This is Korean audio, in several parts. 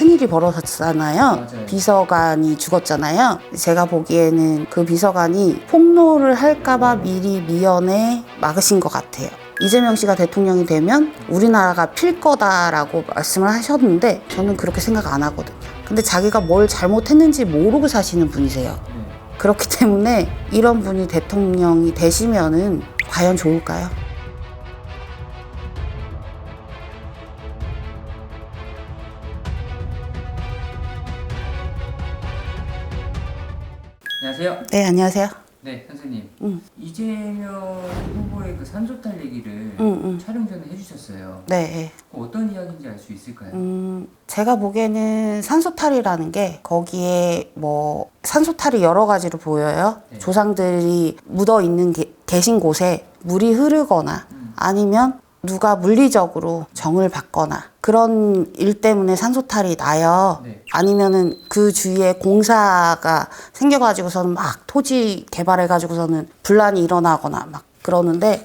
큰일이 벌어졌잖아요. 맞아요. 비서관이 죽었잖아요. 제가 보기에는 그 비서관이 폭로를 할까봐 미리 미연에 막으신 것 같아요. 이재명 씨가 대통령이 되면 우리나라가 필 거다라고 말씀을 하셨는데 저는 그렇게 생각 안 하거든요. 근데 자기가 뭘 잘못했는지 모르고 사시는 분이세요. 네. 그렇기 때문에 이런 분이 대통령이 되시면은 과연 좋을까요? 안녕하세요. 네, 안녕하세요. 네, 선생님. 응. 이재명 후보의 그 산소탈 얘기를 응, 응. 촬영 전에 해주셨어요. 네. 그 어떤 이야기인지 알 수 있을까요? 음, 제가 보기에는 산소탈이라는 게 거기에 뭐 산소탈이 여러 가지로 보여요. 네. 조상들이 묻어 있는 게- 계신 곳에 물이 흐르거나 음. 아니면 누가 물리적으로 정을 받거나 그런 일 때문에 산소탈이 나요. 네. 아니면은 그 주위에 공사가 생겨가지고서는 막 토지 개발해가지고서는 분란이 일어나거나 막 그러는데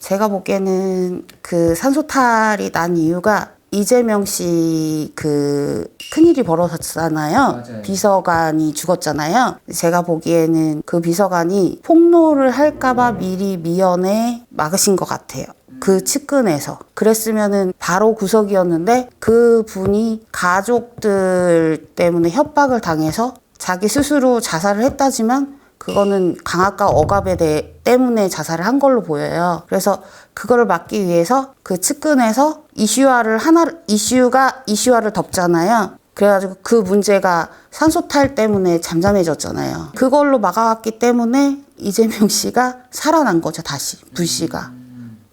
제가 보기에는 그 산소탈이 난 이유가 이재명 씨 그 큰일이 벌어졌잖아요. 맞아요. 비서관이 죽었잖아요. 제가 보기에는 그 비서관이 폭로를 할까봐 미리 미연에 막으신 것 같아요. 그 측근에서 그랬으면은 바로 구속이었는데 그 분이 가족들 때문에 협박을 당해서 자기 스스로 자살을 했다지만 그거는 강압과 억압에 대해 때문에 자살을 한 걸로 보여요. 그래서 그거를 막기 위해서 그 측근에서 이슈화를 하나 이슈가 이슈화를 덮잖아요. 그래가지고 그 문제가 산소탈 때문에 잠잠해졌잖아요. 그걸로 막아왔기 때문에 이재명 씨가 살아난 거죠 다시 불 씨가.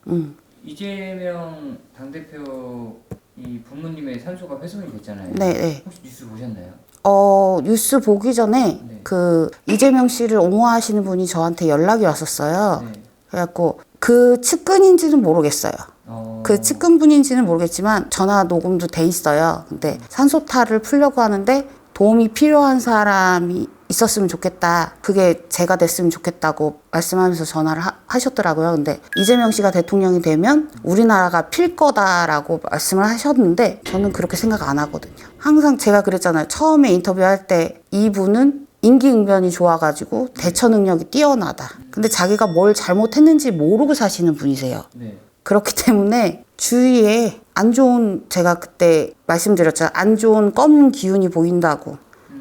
음. 이재명 당대표 이 부모님의 산소가 훼손이 됐잖아요. 네, 네. 혹시 뉴스 보셨나요? 어 뉴스 보기 전에 네. 그 이재명 씨를 옹호하시는 분이 저한테 연락이 왔었어요. 네. 그래갖고 그 측근인지는 모르겠어요. 어... 그 측근분인지는 모르겠지만 전화 녹음도 돼 있어요. 근데 산소탈을 풀려고 하는데 도움이 필요한 사람이 있었으면 좋겠다. 그게 제가 됐으면 좋겠다고 말씀하면서 전화를 하, 셨더라고요 근데 이재명 씨가 대통령이 되면 우리나라가 필 거다라고 말씀을 하셨는데 저는 그렇게 생각 안 하거든요. 항상 제가 그랬잖아요. 처음에 인터뷰할 때 이분은 임기응변이 좋아가지고 대처 능력이 뛰어나다. 근데 자기가 뭘 잘못했는지 모르고 사시는 분이세요. 네. 그렇기 때문에 주위에 안 좋은 제가 그때 말씀드렸잖아요. 안 좋은 검은 기운이 보인다고.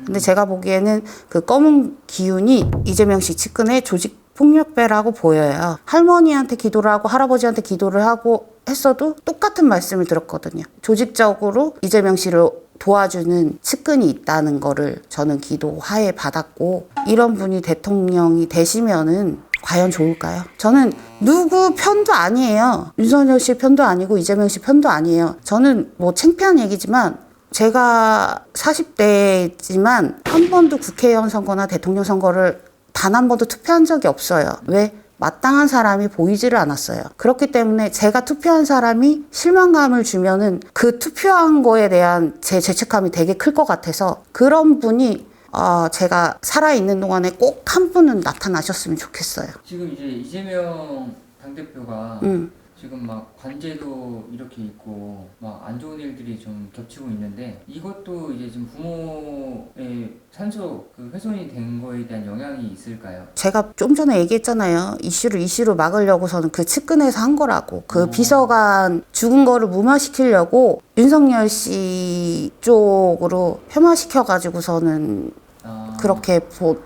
근데 제가 보기에는 그 검은 기운이 이재명 씨 측근의 조직 폭력배라고 보여요. 할머니한테 기도를 하고 할아버지한테 기도를 하고 했어도 똑같은 말씀을 들었거든요. 조직적으로 이재명 씨를 도와주는 측근이 있다는 거를 저는 기도하에 받았고 이런 분이 대통령이 되시면은 과연 좋을까요? 저는 누구 편도 아니에요. 윤석열 씨 편도 아니고 이재명 씨 편도 아니에요. 저는 뭐 창피한 얘기지만 제가 40대지만 한 번도 국회의원 선거나 대통령 선거를 단 한 번도 투표한 적이 없어요. 왜? 마땅한 사람이 보이지를 않았어요. 그렇기 때문에 제가 투표한 사람이 실망감을 주면은 그 투표한 거에 대한 제 죄책감이 되게 클 것 같아서 그런 분이 어, 제가 살아있는 동안에 꼭 한 분은 나타나셨으면 좋겠어요. 지금 이제 이재명 당대표가 음. 지금 막 관제도 이렇게 있고 막 안 좋은 일들이 좀 겹치고 있는데 이것도 이제 지금 부모의 산소 그 훼손이 된 거에 대한 영향이 있을까요? 제가 좀 전에 얘기했잖아요. 이슈를 이슈로 막으려고서는 그 측근에서 한 거라고. 그 음. 비서관 죽은 거를 무마시키려고 윤석열 씨 쪽으로 폄하시켜가지고서는 아, 그렇게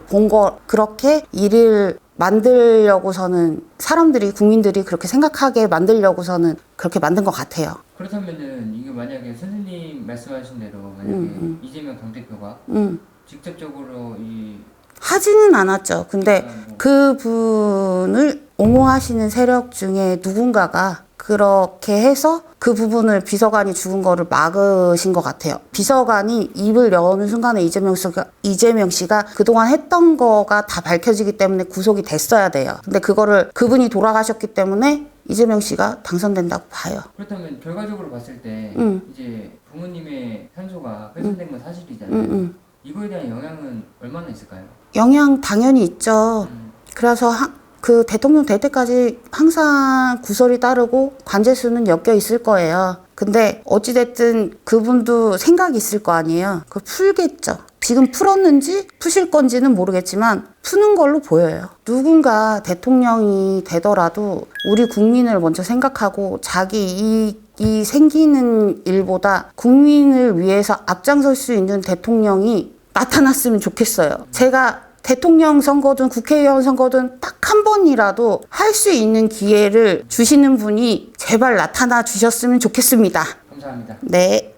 본 거, 그렇게 일을 만들려고서는 사람들이, 국민들이 그렇게 생각하게 만들려고서는 그렇게 만든 것 같아요. 그렇다면은 이게 만약에 선생님 말씀하신 대로 만약에 음, 이재명 당 대표가 음. 직접적으로 이 하지는 않았죠. 근데 아, 뭐, 그 분을 옹호하시는 세력 중에 누군가가 그렇게 해서 그 부분을 비서관이 죽은 거를 막으신 것 같아요. 비서관이 입을 여는 순간에 이재명 씨가, 이재명 씨가 그동안 했던 거가 다 밝혀지기 때문에 구속이 됐어야 돼요. 근데 그거를 그분이 돌아가셨기 때문에 이재명 씨가 당선된다고 봐요. 그렇다면 결과적으로 봤을 때 음. 이제 부모님의 산소가 훼손된 건 사실이잖아요. 음, 음. 이거에 대한 영향은 얼마나 있을까요? 영향 당연히 있죠. 음. 그래서 하- 그 대통령 될 때까지 항상 구설이 따르고 관제수는 엮여 있을 거예요. 근데 어찌됐든 그분도 생각이 있을 거 아니에요. 그걸 풀겠죠. 지금 풀었는지 푸실 건지는 모르겠지만 푸는 걸로 보여요. 누군가 대통령이 되더라도 우리 국민을 먼저 생각하고 자기 이익이 생기는 일보다 국민을 위해서 앞장설 수 있는 대통령이 나타났으면 좋겠어요. 제가 대통령 선거든 국회의원 선거든 딱 한 번이라도 할 수 있는 기회를 주시는 분이 제발 나타나 주셨으면 좋겠습니다. 감사합니다. 네.